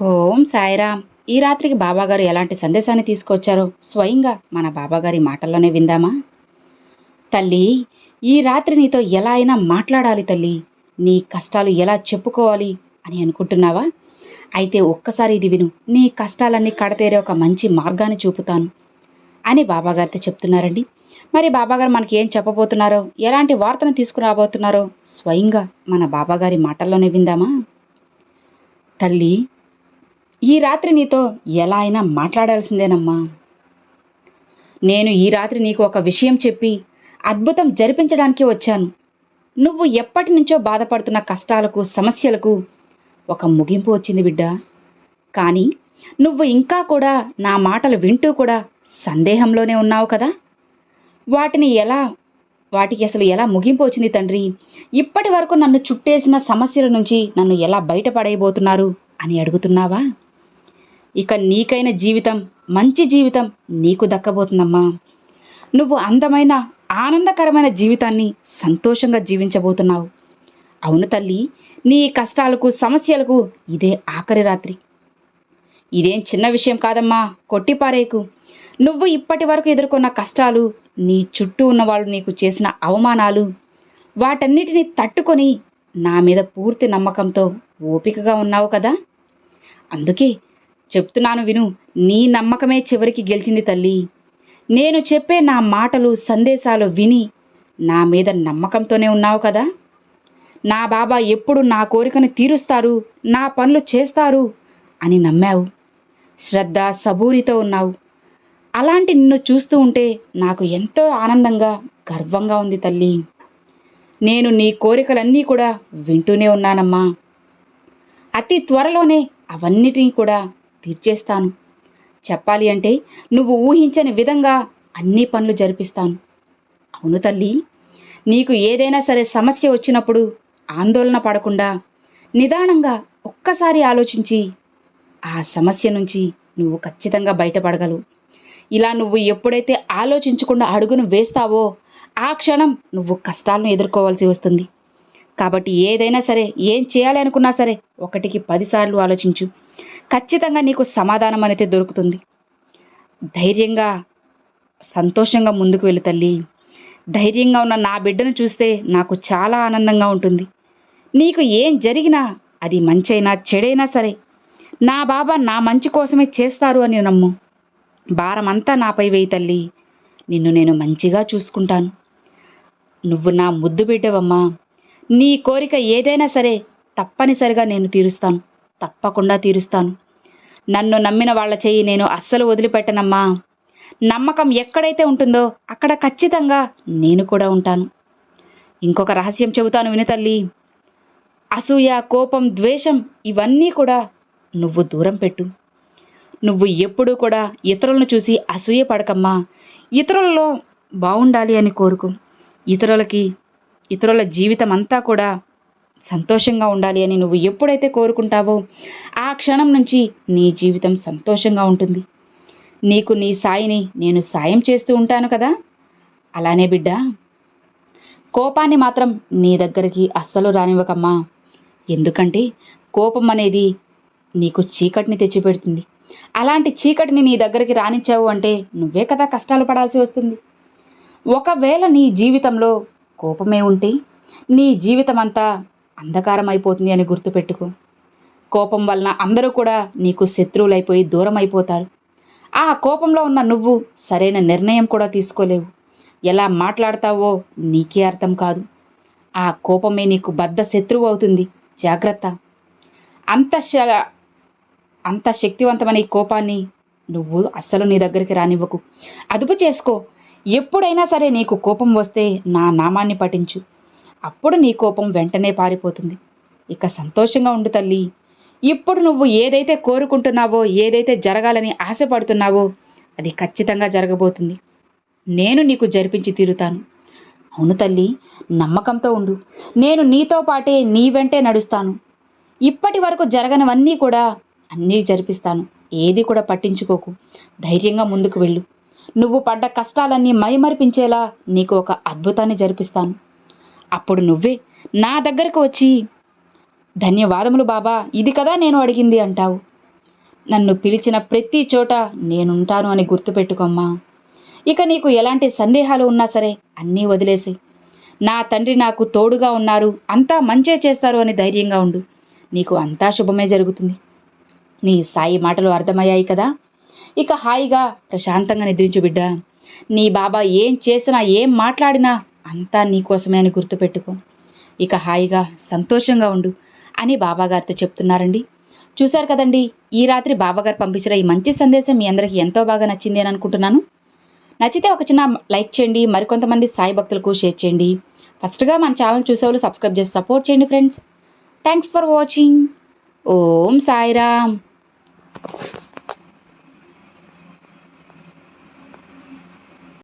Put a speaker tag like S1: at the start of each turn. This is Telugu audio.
S1: ఓం సాయిరామ్. ఈ రాత్రికి బాబాగారు ఎలాంటి సందేశాన్ని తీసుకొచ్చారో స్వయంగా మన బాబాగారి మాటల్లోనే విందామా? తల్లి ఈ రాత్రి నీతో ఎలా అయినా మాట్లాడాలి తల్లి. నీ కష్టాలు ఎలా చెప్పుకోవాలి అని అనుకుంటున్నావా? అయితే ఒక్కసారి ఇది విను. నీ కష్టాలన్నీ కడతేరే ఒక మంచి మార్గాన్ని చూపుతాను అని బాబాగారితో చెప్తున్నారండి. మరి బాబాగారు మనకి ఏం చెప్పబోతున్నారో ఎలాంటి వార్తను తీసుకురాబోతున్నారో స్వయంగా మన బాబాగారి మాటల్లోనే విందామా? తల్లి ఈ రాత్రి నీతో ఎలా అయినా మాట్లాడాల్సిందేనమ్మా. నేను ఈ రాత్రి నీకు ఒక విషయం చెప్పి అద్భుతం జరిపించడానికి వచ్చాను. నువ్వు ఎప్పటి నుంచో బాధపడుతున్న కష్టాలకు సమస్యలకు ఒక ముగింపు వచ్చింది బిడ్డ. కానీ నువ్వు ఇంకా కూడా నా మాటలు వింటూ కూడా సందేహంలోనే ఉన్నావు కదా. వాటిని ఎలా వాటికి అసలు ఎలా ముగింపు వచ్చింది తండ్రి? ఇప్పటి వరకు నన్ను చుట్టేసిన సమస్యల నుంచి నన్ను ఎలా బయటపడేయబోతున్నారు అని అడుగుతున్నావా? ఇక నీకైన జీవితం మంచి జీవితం నీకు దక్కబోతుందమ్మా. నువ్వు అందమైన ఆనందకరమైన జీవితాన్ని సంతోషంగా జీవించబోతున్నావు. అవును తల్లి నీ కష్టాలకు సమస్యలకు ఇదే ఆఖరి రాత్రి. ఇదేం చిన్న విషయం కాదమ్మా కొట్టిపారేకు. నువ్వు ఇప్పటి వరకు ఎదుర్కొన్న కష్టాలు నీ చుట్టూ ఉన్న వాళ్ళు నీకు చేసిన అవమానాలు వాటన్నిటిని తట్టుకొని నా మీద పూర్తి నమ్మకంతో ఓపికగా ఉన్నావు కదా? అందుకే చెప్తున్నాను విను నీ నమ్మకమే చివరికి గెలిచింది తల్లి. నేను చెప్పే నా మాటలు సందేశాలు విని నా మీద నమ్మకంతోనే ఉన్నావు కదా? నా బాబా ఎప్పుడు నా కోరికను తీరుస్తారు నా పనులు చేస్తారు అని నమ్మావు. శ్రద్ధ సబూరితో ఉన్నావు. అలాంటి నిన్ను చూస్తూ ఉంటే నాకు ఎంతో ఆనందంగా గర్వంగా ఉంది తల్లి. నేను నీ కోరికలన్నీ కూడా వింటూనే ఉన్నానమ్మా. అతి త్వరలోనే అవన్నిటినీ కూడా తీర్చేస్తాను. చెప్పాలి అంటే నువ్వు ఊహించని విధంగా అన్ని పనులు జరిపిస్తాను. అవును తల్లి నీకు ఏదైనా సరే సమస్య వచ్చినప్పుడు ఆందోళన పడకుండా నిదానంగా ఒక్కసారి ఆలోచించి ఆ సమస్య నుంచి నువ్వు ఖచ్చితంగా బయటపడగలవు. ఇలా నువ్వు ఎప్పుడైతే ఆలోచించకుండా అడుగును వేస్తావో ఆ క్షణం నువ్వు కష్టాలను ఎదుర్కోవాల్సి వస్తుంది. కాబట్టి ఏదైనా సరే ఏం చేయాలి అనుకున్నా సరే ఒకటికి పదిసార్లు ఆలోచించు. ఖచ్చితంగా నీకు సమాధానం అనేది దొరుకుతుంది. ధైర్యంగా సంతోషంగా ముందుకు వెళ్ళు తల్లి. ధైర్యంగా ఉన్న నా బిడ్డను చూస్తే నాకు చాలా ఆనందంగా ఉంటుంది. నీకు ఏం జరిగినా అది మంచైనా చెడైనా సరే నా బాబా నా మంచి కోసమే చేస్తారు అని నమ్ము. భారమంతా నాపై వేయి తల్లి. నిన్ను నేను మంచిగా చూసుకుంటాను. నువ్వు నా ముద్దు బిడ్డవమ్మా. నీ కోరిక ఏదైనా సరే తప్పనిసరిగా నేను తీరుస్తాను. తప్పకుండా తీరుస్తాను. నన్ను నమ్మిన వాళ్ళ చెయ్యి నేను అస్సలు వదిలిపెట్టనమ్మా. నమ్మకం ఎక్కడైతే ఉంటుందో అక్కడ ఖచ్చితంగా నేను కూడా ఉంటాను. ఇంకొక రహస్యం చెబుతాను వినతల్లి అసూయ కోపం ద్వేషం ఇవన్నీ కూడా నువ్వు దూరం పెట్టు. నువ్వు ఎప్పుడూ కూడా ఇతరులను చూసి అసూయ పడకమ్మా. ఇతరులలో బాగుండాలి అని కోరుకు. ఇతరులకి ఇతరుల జీవితం అంతా కూడా సంతోషంగా ఉండాలి అని నువ్వు ఎప్పుడైతే కోరుకుంటావో ఆ క్షణం నుంచి నీ జీవితం సంతోషంగా ఉంటుంది. నీకు నీ సాయిని నేను సాయం చేస్తూ ఉంటాను కదా? అలానే బిడ్డ కోపాన్ని మాత్రం నీ దగ్గరికి అస్సలు రానివ్వకమ్మా. ఎందుకంటే కోపం అనేది నీకు చీకటిని తెచ్చిపెడుతుంది. అలాంటి చీకటిని నీ దగ్గరికి రానిచ్చావు అంటే నువ్వే కదా కష్టాలు పడాల్సి వస్తుంది. ఒకవేళ నీ జీవితంలో కోపమే ఉంటే నీ జీవితం అంతా అంధకారం అయిపోతుంది అని గుర్తుపెట్టుకో. కోపం వలన అందరూ కూడా నీకు శత్రువులైపోయి దూరం అయిపోతారు ఆ కోపంలో ఉన్న నువ్వు సరైన నిర్ణయం కూడా తీసుకోలేవు. ఎలా మాట్లాడతావో నీకే అర్థం కాదు. ఆ కోపమే నీకు బద్ద శత్రువు అవుతుంది. జాగ్రత్త. అంత శ అంత శక్తివంతమైన ఈ కోపాన్ని నువ్వు అస్సలు నీ దగ్గరికి రానివ్వకు. అదుపు చేసుకో. ఎప్పుడైనా సరే నీకు కోపం వస్తే నా నామాన్ని పఠించు. అప్పుడు నీ కోపం వెంటనే పారిపోతుంది. ఇక సంతోషంగా ఉండు తల్లి. ఇప్పుడు నువ్వు ఏదైతే కోరుకుంటున్నావో ఏదైతే జరగాలని ఆశపడుతున్నావో అది ఖచ్చితంగా జరగబోతుంది. నేను నీకు జరిపించి తీరుతాను. అవును తల్లి నమ్మకంతో ఉండు. నేను నీతో పాటే నీ వెంటే నడుస్తాను. ఇప్పటి వరకు జరగనివన్నీ కూడా అన్నీ జరిపిస్తాను. ఏది కూడా పట్టించుకోకు. ధైర్యంగా ముందుకు వెళ్ళు. నువ్వు పడ్డ కష్టాలన్నీ మైమరిపించేలా నీకు ఒక అద్భుతాన్ని జరిపిస్తాను. అప్పుడు నువ్వే నా దగ్గరకు వచ్చి ధన్యవాదములు బాబా ఇది కదా నేను అడిగింది అంటావు. నన్ను పిలిచిన ప్రతి చోట నేనుంటాను అని గుర్తుపెట్టుకోమ్మా. ఇక నీకు ఎలాంటి సందేహాలు ఉన్నా సరే అన్నీ వదిలేసి నా తండ్రి నాకు తోడుగా ఉన్నారు అంతా మంచే చేస్తారు అని ధైర్యంగా ఉండు. నీకు అంతా శుభమే జరుగుతుంది. నీ సాయి మాటలు అర్థమయ్యాయి కదా? ఇక హాయిగా ప్రశాంతంగా నిద్రించు బిడ్డ. నీ బాబా ఏం చేసినా ఏం మాట్లాడినా అంతా నీకోసమే అని గుర్తుపెట్టుకో. ఇక హాయిగా సంతోషంగా ఉండు అని బాబాగారితో చెప్తున్నారండి. చూశారు కదండి ఈ రాత్రి బాబాగారు పంపించిన ఈ మంచి సందేశం మీ అందరికీ ఎంతో బాగా నచ్చింది అని అనుకుంటున్నాను. నచ్చితే ఒక చిన్న లైక్ చేయండి మరికొంతమంది సాయి భక్తులకు షేర్ చేయండి. ఫస్ట్గా మన ఛానల్ చూసేవాళ్ళు సబ్స్క్రైబ్ చేసి సపోర్ట్ చేయండి friends. Thanks for watching. Om Sairam.